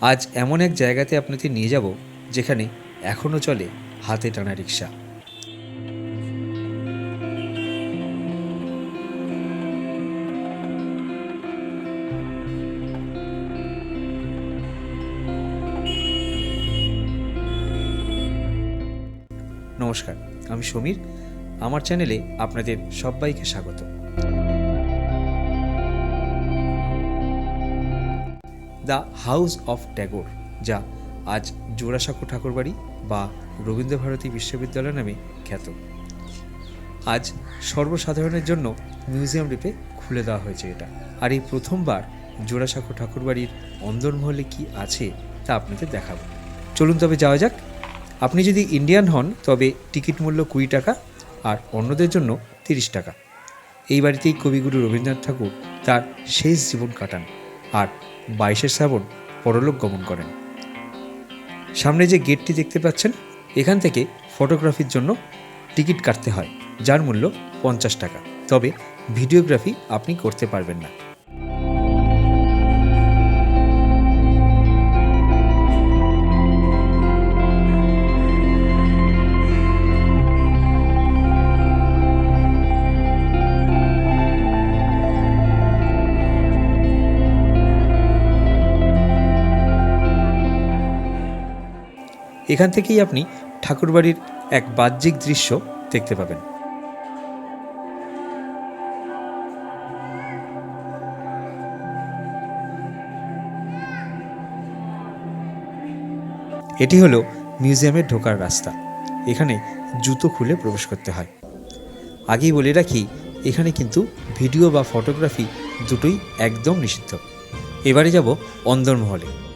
আজ এমন এক জায়গাতে আপনাদের নিয়ে যাব, যেখানে এখনও চলে হাতে টানা রিক্সা নমস্কার, আমি সমীর। আমার চ্যানেলে আপনাদের সবাইকে স্বাগত। দ্য হাউস অফ ট্যাগোর, যা আজ জোড়াসাঁকো ঠাকুরবাড়ি বা রবীন্দ্রভারতী বিশ্ববিদ্যালয় নামে খ্যাত। আজ সর্বসাধারণের জন্য মিউজিয়াম রূপে খুলে দেওয়া হয়েছে এটা। আর এই প্রথমবার জোড়াসাঁকো ঠাকুরবাড়ির অন্দরমহলে কি আছে তা আপনাদের দেখাবো। চলুন তবে যাওয়া যাক। আপনি যদি ইন্ডিয়ান হন, তবে টিকিট মূল্য কুড়ি টাকা আর অন্যদের জন্য তিরিশ টাকা। এই বাড়িতেই কবিগুরু রবীন্দ্রনাথ ঠাকুর তার শেষ জীবন কাটান। আর বাইশের শ্রাবণ পরলোক গমন করেন। সামনে যে গেটটি দেখতে পাচ্ছেন, এখান থেকে ফটোগ্রাফির জন্য টিকিট কাটতে হয়, যার মূল্য পঞ্চাশ টাকা। তবে ভিডিওগ্রাফি আপনি করতে পারবেন না। এখান থেকেই আপনি ঠাকুরবাড়ির এক বাহ্যিক দৃশ্য দেখতে পাবেন। এটি হলো মিউজিয়ামে ঢোকার রাস্তা। এখানে জুতো খুলে প্রবেশ করতে হয়। আগেই বলে রাখি, এখানে কিন্তু ভিডিও বা ফটোগ্রাফি দুটোই একদম নিষিদ্ধ। এবারে যাব অন্দরমহলে।